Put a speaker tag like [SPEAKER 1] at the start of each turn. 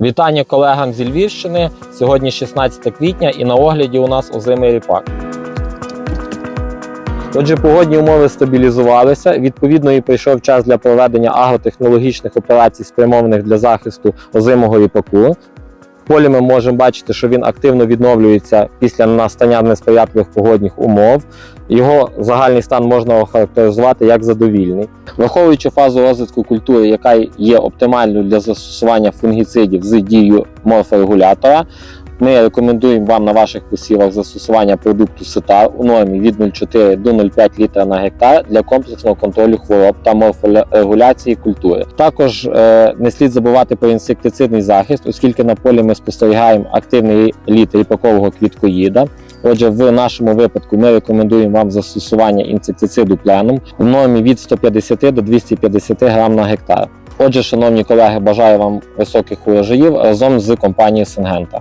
[SPEAKER 1] Вітання колегам зі Львівщини. Сьогодні 16 квітня і на огляді у нас озимий ріпак. Отже, погодні умови стабілізувалися. Відповідно, і прийшов час для проведення агротехнологічних операцій, спрямованих для захисту озимого ріпаку. Полі ми можемо бачити, що він активно відновлюється після настання несприятливих погодних умов. Його загальний стан можна охарактеризувати як задовільний. Враховуючи фазу розвитку культури, яка є оптимальною для застосування фунгіцидів з дією морфорегулятора, ми рекомендуємо вам на ваших посівах застосування продукту Сетар у нормі від 0,4 до 0,5 літра на гектар для комплексного контролю хвороб та морфорегуляції культури. Також е, не слід забувати про інсектицидний захист, оскільки на полі ми спостерігаємо активний літ ріпакового квіткоїда. Отже, в нашому випадку ми рекомендуємо вам застосування інсектициду пленум в нормі від 150 до 250 грам на гектар. Отже, шановні колеги, бажаю вам високих урожаїв разом з компанією Сингента.